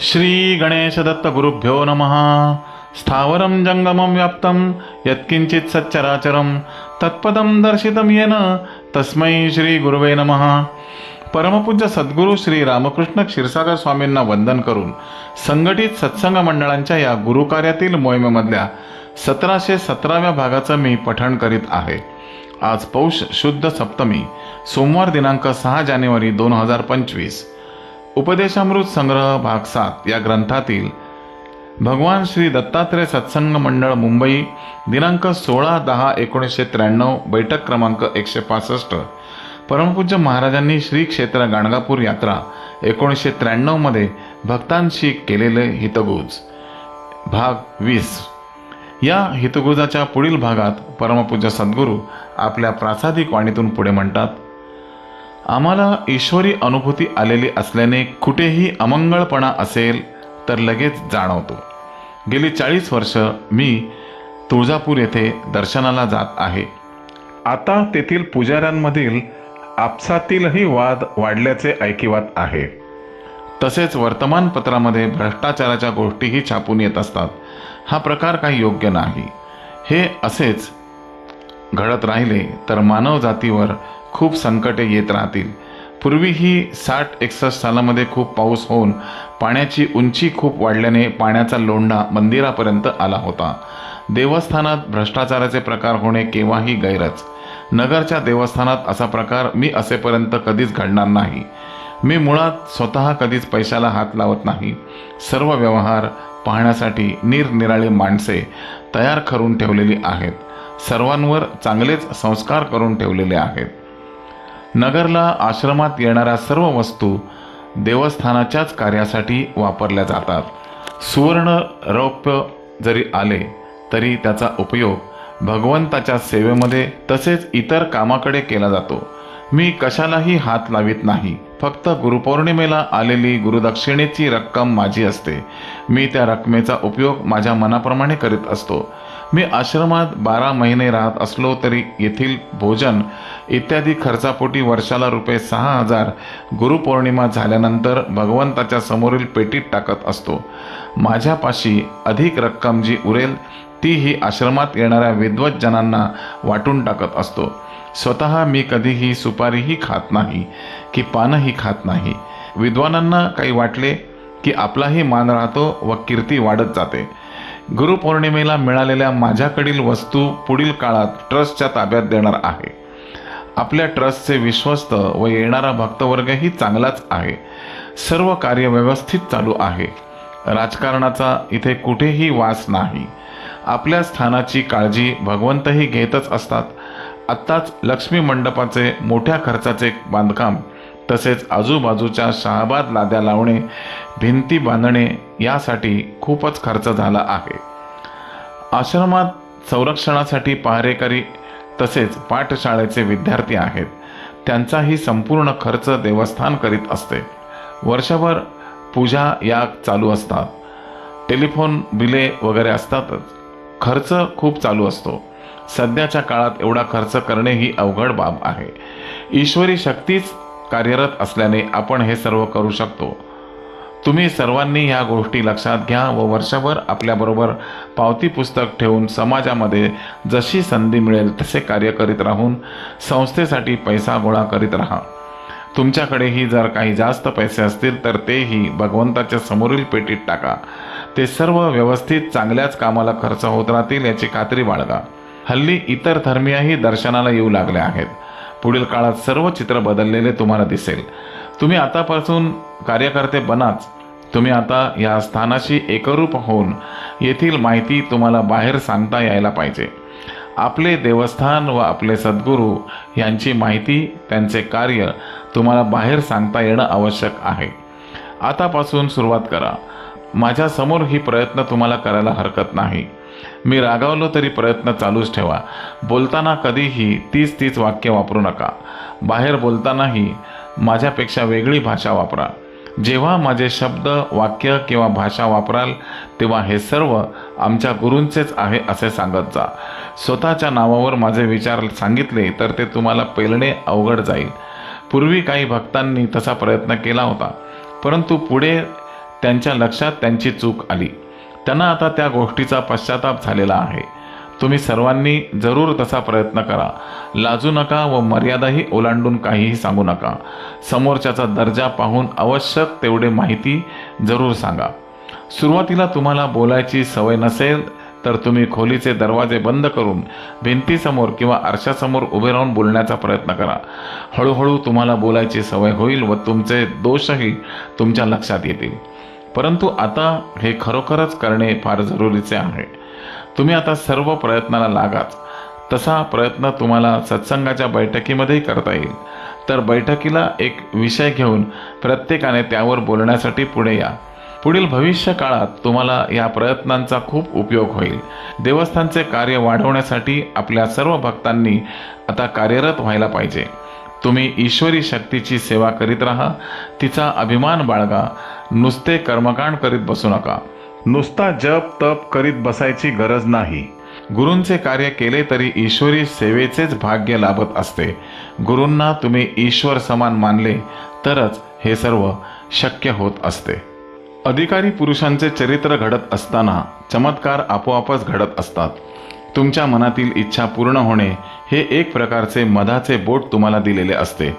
श्री गणेश दत्त गुरुभ्यो नमः। स्थावरं जंगमं व्याप्तं यत्किंचित् सच्चराचरं तत्पदं दर्शितं येन तस्मै श्री गुरुवे नमः। परमपूज्य सद्गुरू श्री रामकृष्ण क्षीरसागर स्वामींना वंदन करून संघटित सत्संग मंडळांच्या या गुरुकार्यातील मोहिमेमधल्या सतराशे सतराव्या भागाचं मी पठण करीत आहे. आज पौष शुद्ध सप्तमी सोमवार दिनांक सहा जानेवारी दोन हजार पंचवीस. उपदेशामृत संग्रह भाग सात या ग्रंथातील भगवान श्री दत्तात्रय सत्संग मंडळ मुंबई दिनांक सोळा दहा एकोणीसशे त्र्याण्णव बैठक क्रमांक एकशे पासष्ट परमपूज्य महाराजांनी श्री क्षेत्र गाणगापूर यात्रा एकोणीसशे त्र्याण्णवमध्ये भक्तांशी केलेले हितगुज. भाग वीस. या हितगुजाच्या पुढील भागात परमपूज्य सद्गुरू आपल्या प्रासादिक वाणीतून पुढे म्हणतात आम्हाला ईश्वरी अनुभूती आलेली असल्याने कुठेही अमंगळपणा असेल तर लगेच जाणवतो. गेली चाळीस वर्ष मी तुळजापूर येथे दर्शनाला जात आहे. आता तेथील पुजाऱ्यांमधील आपसातीलही वाद वाढल्याचे ऐकिवात आहे. तसेच वर्तमानपत्रामध्ये भ्रष्टाचाराच्या गोष्टीही छापून येत असतात. हा प्रकार काही योग्य नाही. हे असेच घडत राहिले तर मानव जातीवर खूप संकटे येत राहतील. पूर्वीही साठ एकसष्ट सालामध्ये खूप पाऊस होऊन पाण्याची उंची खूप वाढल्याने पाण्याचा लोंढा मंदिरापर्यंत आला होता. देवस्थानात भ्रष्टाचाराचे प्रकार होणे केव्हाही गैरच. नगरच्या देवस्थानात असा प्रकार मी असेपर्यंत कधीच घडणार नाही. मी मुळात स्वतः कधीच पैशाला हात लावत नाही. सर्व व्यवहार पाहण्यासाठी निरनिराळी माणसे तयार करून ठेवलेली आहेत. सर्वांवर चांगलेच संस्कार करून ठेवलेले आहेत. नगरला आश्रमात येणाऱ्या सर्व वस्तू देवस्थानाच्याच कार्यासाठी वापरल्या जातात. सुवर्ण रौप्य जरी आले तरी त्याचा उपयोग भगवंताच्या सेवेमध्ये तसेच इतर कामाकडे केला जातो. मी कशालाही हात लावित नाही. फक्त गुरुपौर्णिमेला आलेली गुरुदक्षिणेची रक्कम माझी असते. मी त्या रकमेचा उपयोग माझ्या मनाप्रमाणे करीत असतो. मी आश्रमात बारा महिने राहत असलो तरी येथील भोजन इत्यादी खर्चापोटी वर्षाला रुपये सहा हजार गुरुपौर्णिमा झाल्यानंतर भगवंताच्या समोरील पेटीत टाकत असतो. माझ्यापाशी अधिक रक्कम जी उरेल ती ही आश्रमात येणाऱ्या विद्वज्जनांना वाटून टाकत असतो. स्वतः मी कधीही सुपारीही खात नाही की पानही खात नाही. विद्वानांना काही वाटले की आपलाही मान राहतो व कीर्ती वाढत जाते. गुरुपौर्णिमेला मिळालेल्या माझ्याकडील वस्तू पुढील काळात ट्रस्टच्या ताब्यात देणार आहे. आपल्या ट्रस्टचे विश्वस्त व येणारा भक्तवर्गही चांगलाच आहे. सर्व कार्य व्यवस्थित चालू आहे. राजकारणाचा इथे कुठेही वास नाही. आपल्या स्थानाची काळजी भगवंतही घेतच असतात. आत्ताच लक्ष्मी मंडपाचे मोठ्या खर्चाचे बांधकाम तसेच आजूबाजूच्या शहाबाद लाद्या लावणे भिंती बांधणे यासाठी खूपच खर्च झाला आहे. आश्रमात संरक्षणासाठी पहारेकरी तसेच पाठशाळेचे विद्यार्थी आहेत. त्यांचाही संपूर्ण खर्च देवस्थान करीत असते. वर्षभर पूजा या चालू असतात. टेलिफोन बिले वगैरे असतातच. खर्च खूप चालू असतो. सध्याच्या काळात एवढा खर्च करणे ही अवघड बाब आहे. ईश्वरी शक्तीच कार्यरत असल्याने आपण हे सर्व करू शकतो. तुम्ही सर्वांनी ह्या गोष्टी लक्षात घ्या व वर्षभर आपल्याबरोबर पावती पुस्तक ठेवून समाजामध्ये जशी संधी मिळेल तसे कार्य करीत राहून संस्थेसाठी पैसा गोळा करीत राहा. तुमच्याकडेही जर काही जास्त पैसे असतील तर तेही भगवंताच्या समोरील पेटीत टाका. ते सर्व व्यवस्थित चांगल्याच कामाला खर्च होत राहतील याची खात्री बाळगा. हल्ली इतर धर्मीयही दर्शनाला येऊ लागले आहेत. पुढील काळात सर्व चित्र बदललेले तुम्हाला दिसेल. तुम्ही आतापासून कार्यकर्ते बनाच. तुम्ही आता या स्थानाशी एकरूप होऊन येथील माहिती तुम्हाला बाहेर सांगता यायला पाहिजे. आपले देवस्थान व आपले सद्गुरू यांची माहिती त्यांचे कार्य तुम्हाला बाहेर सांगता येणं आवश्यक आहे. आतापासून सुरुवात करा. माझ्यासमोर ही प्रयत्न तुम्हाला करायला हरकत नाही. मी रागावलो तरी प्रयत्न चालूच ठेवा. बोलताना कधीही तीच तीच वाक्य वापरू नका. बाहेर बोलतानाही माझ्यापेक्षा वेगळी भाषा वापरा. जेव्हा माझे शब्द वाक्य किंवा भाषा वापराल तेव्हा हे सर्व आमच्या गुरूंचेच आहे असे सांगत जा. स्वतःच्या नावावर माझे विचार सांगितले तर ते तुम्हाला पेलणे अवघड जाईल. पूर्वी काही भक्तांनी तसा प्रयत्न केला होता परंतु पुढे त्यांच्या लक्षात त्यांची चूक आली. त्यांना आता त्या गोष्टीचा पश्चाताप झालेला आहे. तुम्ही सर्वांनी जरूर तसा प्रयत्न करा. लाजू नका व मर्यादाही ओलांडून काहीही सांगू नका. समोरच्याचा दर्जा पाहून आवश्यक तेवढे माहिती जरूर सांगा. सुरुवातीला तुम्हाला बोलायची सवय नसेल तर तुम्ही खोलीचे दरवाजे बंद करून भिंतीसमोर किंवा आरशासमोर उभे राहून बोलण्याचा प्रयत्न करा. हळूहळू तुम्हाला बोलायची सवय होईल व तुमचे दोषही तुमच्या लक्षात येतील. परंतु आता हे खरोखरच करणे फार जरुरीचे आहे. तुम्ही आता सर्व प्रयत्नाला लागाच. तसा प्रयत्न तुम्हाला सत्संगाच्या बैठकीमध्येही करता येईल. तर बैठकीला एक विषय घेऊन प्रत्येकाने त्यावर बोलण्यासाठी पुढे या. पुढील भविष्य काळात तुम्हाला या प्रयत्नांचा खूप उपयोग होईल. देवस्थानचे कार्य वाढवण्यासाठी आपल्या सर्व भक्तांनी आता कार्यरत व्हायला पाहिजे. तुम्ही ईश्वरी शक्तीची सेवा करीत राहा तिचा अभिमान बाळगा नुसते कर्मकांड करीत बसू नका. नुसता जप तप करीत बसायची गरज नाही. गुरूंचे कार्य केले तरी ईश्वरी सेवेचेच भाग्य लाभत असते. गुरूंना तुम्ही ईश्वर समान मानले तरच हे सर्व शक्य होत असते. अधिकारी पुरुषांचे चरित्र घडत असताना चमत्कार आपोआपच घडत असतात. तुमच्या मनातील इच्छा पूर्ण होणे हे एक प्रकारचे मधाचे बोट तुम्हाला दिलेले असते.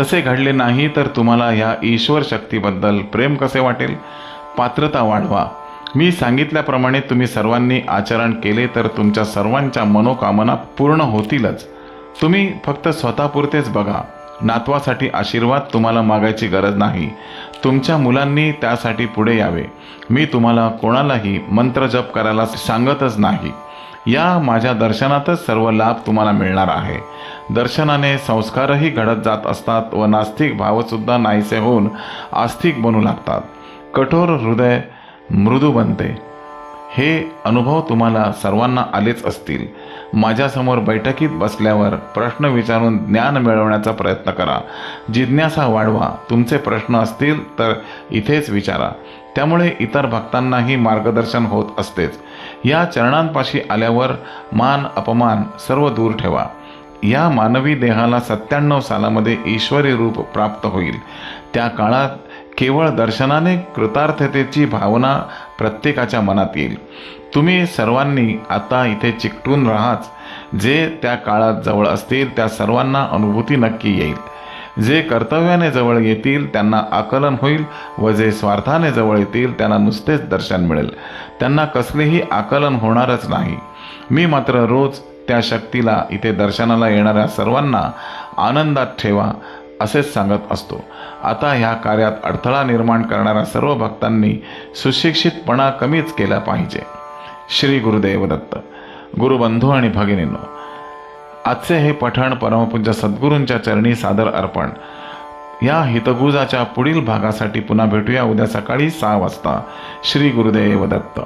तसे घडले नाही तर तुम्हाला या ईश्वर शक्तीबद्दल प्रेम कसे वाटेल? पात्रता वाढवा. मी सांगितल्याप्रमाणे तुम्ही सर्वांनी आचरण केले तर तुमच्या सर्वांच्या मनोकामना पूर्ण होतीलच. तुम्ही फक्त स्वतःपुरतेच बघा. नातवासाठी आशीर्वाद तुम्हाला मागायची गरज नाही. तुमच्या मुलांनी त्यासाठी पुढे यावे. मी तुम्हाला कोणालाही मंत्र जप करायला सांगतच नाही. या माझ्या दर्शनातच सर्व लाभ तुम्हाला मिळणार आहे. दर्शनाने संस्कारही घडत जात असतात व नास्तिक भावसुद्धा नाहीसे होऊन आस्तिक बनू लागतात. कठोर हृदय मृदू बनते. हे अनुभव तुम्हाला सर्वांना आलेच असतील. माझ्यासमोर बैठकीत बसल्यावर प्रश्न विचारून ज्ञान मिळवण्याचा प्रयत्न करा. जिज्ञासा वाढवा. तुमचे प्रश्न असतील तर इथेच विचारा. त्यामुळे इतर भक्तांनाही मार्गदर्शन होत असतेच. या चरणांपाशी आल्यावर मान अपमान सर्व दूर ठेवा. या मानवी देहाला सत्त्याण्णव सालामध्ये ईश्वरी रूप प्राप्त होईल. त्या काळात केवळ दर्शनाने कृतार्थतेची भावना प्रत्येकाच्या मनात येईल. तुम्ही सर्वांनी आता इथे चिकटून राहाच. जे त्या काळात जवळ असतील त्या सर्वांना अनुभूती नक्की येईल. जे कर्तव्याने जवळ येतील त्यांना आकलन होईल व जे स्वार्थाने जवळ येतील त्यांना नुसतेच दर्शन मिळेल. त्यांना कसलेही आकलन होणारच नाही. मी मात्र रोज त्या शक्तीला इथे दर्शनाला येणाऱ्या सर्वांना आनंदात ठेवा. असेच सांगत असतो. आता ह्या कार्यात अडथळा निर्माण करणाऱ्या सर्व भक्तांनी सुशिक्षितपणा कमीच केला पाहिजे. श्री गुरुदेव दत्त गुरुबंधू आणि भगिनींनो आजचे हे पठण परमपूज्य सद्गुरूंच्या चरणी सादर अर्पण. या हितगुजाच्या पुढील भागासाठी पुन्हा भेटूया उद्या सकाळी सहा वाजता. श्री गुरुदेव दत्त.